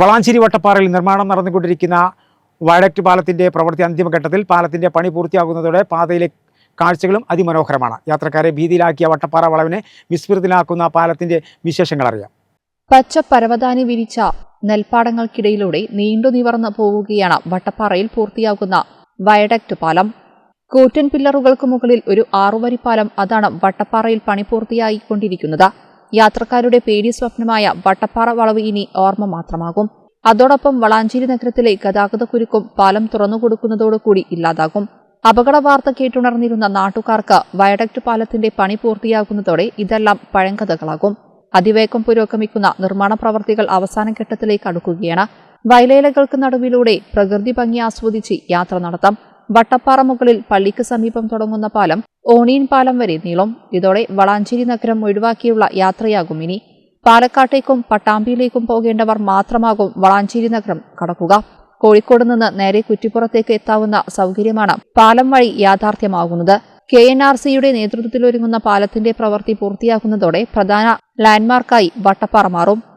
വളാഞ്ചേരി വട്ടപ്പാറയിൽ നിർമ്മാണം നടന്നുകൊണ്ടിരിക്കുന്ന വയഡക്ട് പാലത്തിന്റെ പ്രവൃത്തി അന്തിമഘട്ടത്തിൽ പാലത്തിന്റെ പണി പൂർത്തിയാകുന്നതോടെ പാതയിലെ കാഴ്ചകളും അതിമനോഹരമാണ്. യാത്രക്കാരെ ഭീതിയിലാക്കിയ വട്ടപ്പാറ വളവിനെ വിസ്മൃതിലാക്കുന്ന പാലത്തിന്റെ വിശേഷങ്ങൾ അറിയാം. പച്ച പരവതാനി വിരിച്ച നെൽപ്പാടങ്ങൾക്കിടയിലൂടെ നീണ്ടു നിവർന്നു പോവുകയാണ് വട്ടപ്പാറയിൽ പൂർത്തിയാകുന്ന വയഡക്ട് പാലം. കൂറ്റൻ പില്ലറുകൾക്ക് മുകളിൽ ഒരു ആറുവരി പാലം അതാണ് വട്ടപ്പാറയിൽ പണി പൂർത്തിയായിക്കൊണ്ടിരിക്കുന്നത്. യാത്രക്കാരുടെ പേടി സ്വപ്നമായ വട്ടപ്പാറ വളവ് ഇനി ഓർമ്മ മാത്രമാകും. അതോടൊപ്പം വളാഞ്ചേരി നഗരത്തിലെ ഗതാഗതക്കുരുക്കും പാലം തുറന്നുകൊടുക്കുന്നതോടുകൂടി ഇല്ലാതാകും. അപകട വാർത്ത കേട്ടുണർന്നിരുന്ന നാട്ടുകാർക്ക് വയഡക്ട് പാലത്തിന്റെ പണി പൂർത്തിയാകുന്നതോടെ ഇതെല്ലാം പഴങ്കഥകളാകും. അതിവേഗം പുരോഗമിക്കുന്ന നിർമ്മാണ പ്രവർത്തികൾ അവസാന ഘട്ടത്തിലേക്ക് അടുക്കുകയാണ്. വയലേലകൾക്ക് നടുവിലൂടെ പ്രകൃതി ഭംഗി ആസ്വദിച്ച് യാത്ര നടത്താം. വട്ടപ്പാറ മുകളിൽ പള്ളിക്ക് സമീപം തുടങ്ങുന്ന പാലം ഓണീൻ പാലം വരെ നീളം. ഇതോടെ വളാഞ്ചേരി നഗരം ഒഴിവാക്കിയുള്ള യാത്രയാകും ഇനി. പാലക്കാട്ടേക്കും പട്ടാമ്പിയിലേക്കും പോകേണ്ടവർ മാത്രമാകും വളാഞ്ചേരി നഗരം കടക്കുക. കോഴിക്കോട് നിന്ന് നേരെ കുറ്റിപ്പുറത്തേക്ക് എത്താവുന്ന സൗകര്യമാണ് പാലം വഴി യാഥാർത്ഥ്യമാകുന്നത്. കെ എൻ ആർ സിയുടെ നേതൃത്വത്തിലൊരുങ്ങുന്ന പാലത്തിന്റെ പ്രവൃത്തി പൂർത്തിയാക്കുന്നതോടെ പ്രധാന ലാൻഡ്മാർക്കായി വട്ടപ്പാറ മാറും.